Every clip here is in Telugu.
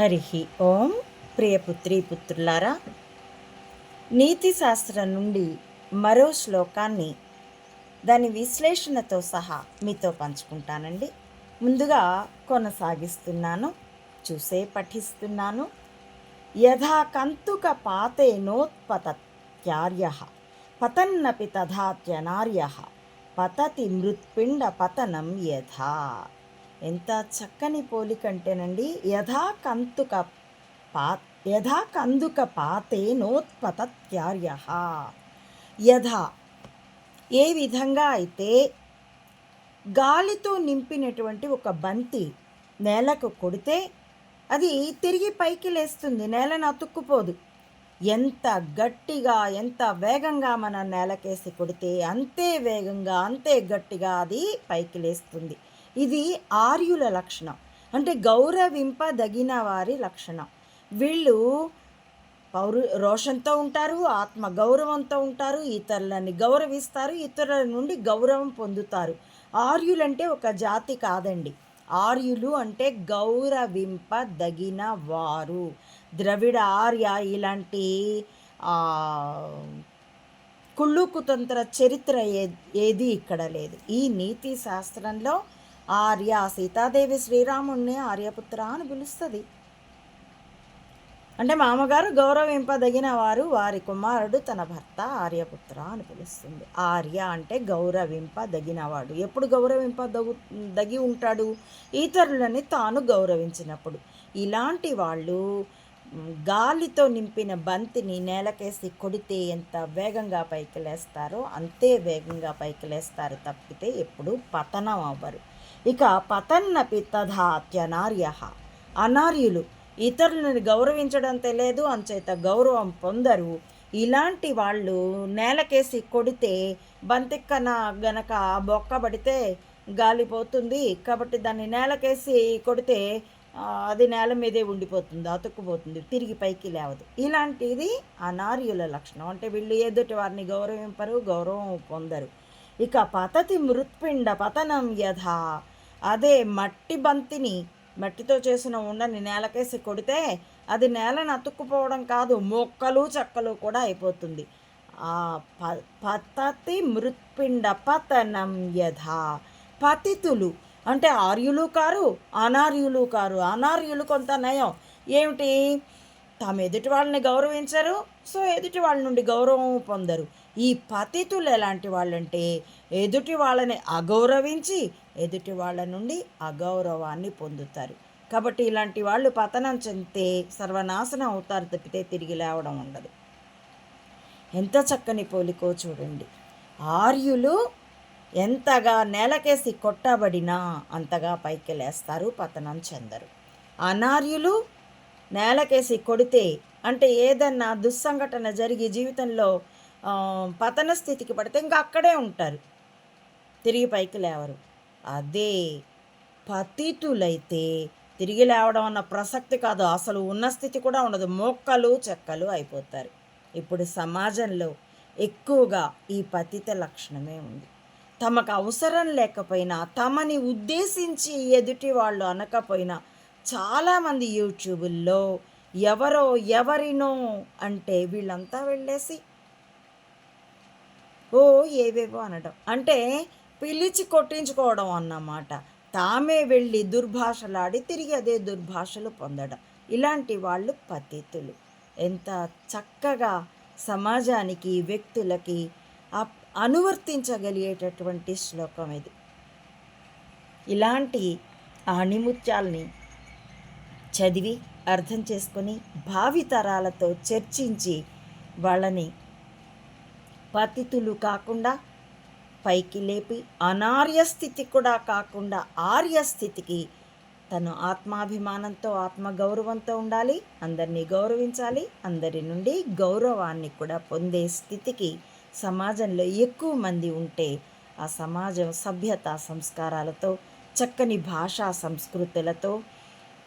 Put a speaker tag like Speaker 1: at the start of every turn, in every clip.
Speaker 1: హరి ఓం ప్రియపుత్రి పుత్రులారా నీతి శాస్త్రం నుండి మరో శ్లోకాన్ని దాని విశ్లేషణతో సహా మీతో పంచుకుంటానండి. ముందుగా కొనసాగిస్తున్నాను చూసే పఠిస్తున్నాను. యథా కంతుక పాతేనోత్పత్యార్య పతన్నపి తథా జనార్య పతతి మృత్పిండ పతనం యథా. ఎంత చక్కని పోలికంటేనండి యథాకంతుక పా యథాకందుక పాతే నోత్పత్యార్య యథా ఏ విధంగా అయితే గాలితో నింపినటువంటి ఒక బంతి నేలకు కొడితే అది తిరిగి పైకి లేస్తుంది నేలను అతుక్కుపోదు. ఎంత గట్టిగా ఎంత వేగంగా మన నేలకేసి కొడితే అంతే వేగంగా అంతే గట్టిగా అది పైకి లేస్తుంది. ఇది ఆర్యుల లక్షణం. అంటే గౌరవింపదగిన వారి లక్షణం. వీళ్ళు పౌరు రోషంతో ఉంటారు ఆత్మ గౌరవంతో ఉంటారు ఇతరులని గౌరవిస్తారు ఇతరుల నుండి గౌరవం పొందుతారు. ఆర్యులంటే ఒక జాతి కాదండి. ఆర్యులు అంటే గౌరవింపదగిన వారు. ద్రవిడ ఆర్య ఇలాంటి కుళ్ళు కుతంత్ర చరిత్ర ఏది ఇక్కడ లేదు. ఈ నీతి శాస్త్రంలో ఆర్య సీతాదేవి శ్రీరాముణ్ణి ఆర్యపుత్ర అని పిలుస్తుంది. అంటే మామగారు గౌరవింపదగిన వారు వారి కుమారుడు తన భర్త ఆర్యపుత్ర అని పిలుస్తుంది. ఆర్య అంటే గౌరవింపదగినవాడు. ఎప్పుడు గౌరవింపదగు దగి ఉంటాడు? ఇతరులని తాను గౌరవించినప్పుడు. ఇలాంటి వాళ్ళు గాలితో నింపిన బంతిని నేలకేసి కొడితే ఎంత వేగంగా పైకి లేస్తారో అంతే వేగంగా పైకి లేస్తారు తప్పితే ఎప్పుడు పతనం అవ్వరు. ఇక పతన్నపి తథాత్యనార్య అనార్యులు ఇతరులను గౌరవించడం తెలియదు అంచేత గౌరవం పొందరు. ఇలాంటి వాళ్ళు నేలకేసి కొడితే బంతిక్కన గనక బొక్కబడితే గాలిపోతుంది. కాబట్టి దాన్ని నేలకేసి కొడితే అది నేల మీదే ఉండిపోతుంది అతుక్కుపోతుంది తిరిగి పైకి లేవదు. ఇలాంటిది అనార్యుల లక్షణం. అంటే వీళ్ళు ఎదుటి వారిని గౌరవింపరు గౌరవం పొందరు. ఇక పతతి మృత్పిండ పతనం యథా. అదే మట్టి బంతిని మట్టితో చేసిన ఉండని నేలకేసి కొడితే అది నేలను అతుక్కుపోవడం కాదు మొక్కలు చెక్కలు కూడా అయిపోతుంది. ఆ ప పతతి మృత్పిండ పతనం యథా. పతితులు అంటే ఆర్యులు కారు అనార్యులు కారు. అనార్యులు కొంత నయం. ఏమిటి? తాము ఎదుటి వాళ్ళని గౌరవించరు సో ఎదుటి వాళ్ళ నుండి గౌరవం పొందరు. ఈ పతితులు ఎలాంటి వాళ్ళంటే ఎదుటి వాళ్ళని అగౌరవించి ఎదుటి వాళ్ళ నుండి అగౌరవాన్ని పొందుతారు. కాబట్టి ఇలాంటి వాళ్ళు పతనం చెందితే సర్వనాశనం అవుతారు తప్పితే తిరిగి లేవడం ఉండదు. ఎంత చక్కని పోలికో చూడండి. ఆర్యులు ఎంతగా నేలకేసి కొట్టబడినా అంతగా పైకి లేస్తారు పతనం చెందరు. అనార్యులు నేలకేసి కొడితే అంటే ఏదన్నా దుస్సంఘటన జరిగి జీవితంలో పతన స్థితికి పడితే ఇంకా అక్కడే ఉంటారు. తిరిగి పైకి లేవరు. అదే పతితులైతే తిరిగి లేవడం అన్న ప్రసక్తి కాదు. అసలు ఉన్న స్థితి కూడా ఉండదు. మొక్కలు చెక్కలు అయిపోతారు. ఇప్పుడు సమాజంలో ఎక్కువగా ఈ పతిత లక్షణమే ఉంది. తమకు అవసరం లేకపోయినా తమని ఉద్దేశించి ఎదుటి వాళ్ళు అనకపోయినా చాలామంది యూట్యూబుల్లో ఎవరో ఎవరినో అంటే వీళ్ళంతా వెళ్ళేసి ఓ ఏవేవో అనడం. అంటే పిలిచి కొట్టించుకోవడం అన్నమాట. తామే వెళ్ళి దుర్భాషలాడి తిరిగి అదే దుర్భాషలు పొందడం. ఇలాంటి వాళ్ళు పతితులు. ఎంత చక్కగా సమాజానికి వ్యక్తులకి అనువర్తించగలిగేటటువంటి శ్లోకం ఇది. ఇలాంటి ఆణిముత్యాల్ని చదివి అర్థం చేసుకొని భావితరాలతో చర్చించి వాళ్ళని పతితులు కాకుండా పైకి లేపి అనార్య స్థితి కూడా కాకుండా ఆర్య స్థితికి తను ఆత్మాభిమానంతో ఆత్మగౌరవంతో ఉండాలి. అందరినీ గౌరవించాలి. అందరి నుండి గౌరవాన్ని కూడా పొందే స్థితికి సమాజంలో ఎక్కువ మంది ఉంటే ఆ సమాజం సభ్యత సంస్కారాలతో చక్కని భాషా సంస్కృతులతో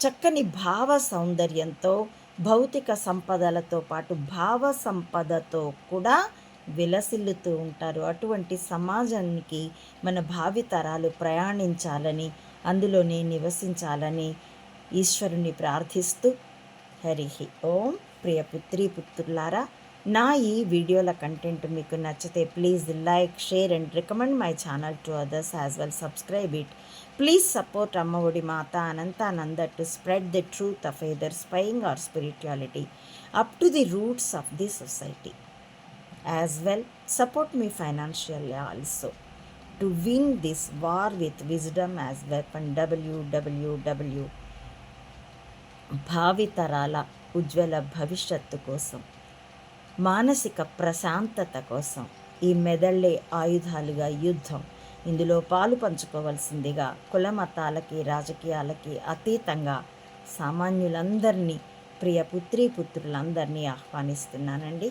Speaker 1: చక్కని భావ సౌందర్యంతో భౌతిక సంపదలతో పాటు భావ సంపదతో కూడా విలసిల్లుతూ ఉంటారు. అటువంటి సమాజానికి మన భావితరాలు ప్రయాణించాలని అందులోనే నివసించాలని ఈశ్వరుని ప్రార్థిస్తూ హరిహి ఓం. ప్రియ పుత్రి పుత్రులారా నా ఈ వీడియోల కంటెంట్ మీకు నచ్చితే please like share and recommend my channel to others as well. Subscribe it. Please support Ammaodi Mata Anantananda to spread the truth of either spying or spirituality up to the roots of the society. As well support me financially also to win this war with wisdom as weapon WWW భావితరాల ఉజ్వల భవిష్యత్తు కోసం మానసిక ప్రశాంతత కోసం ఈ మెదళ్ళే ఆయుధాలుగా యుద్ధం. ఇందులో పాలు పంచుకోవలసిందిగా కుల మతాలకి రాజకీయాలకి అతీతంగా సామాన్యులందరినీ ప్రియ పుత్రీ పుత్రులందరినీ ఆహ్వానిస్తున్నానండి.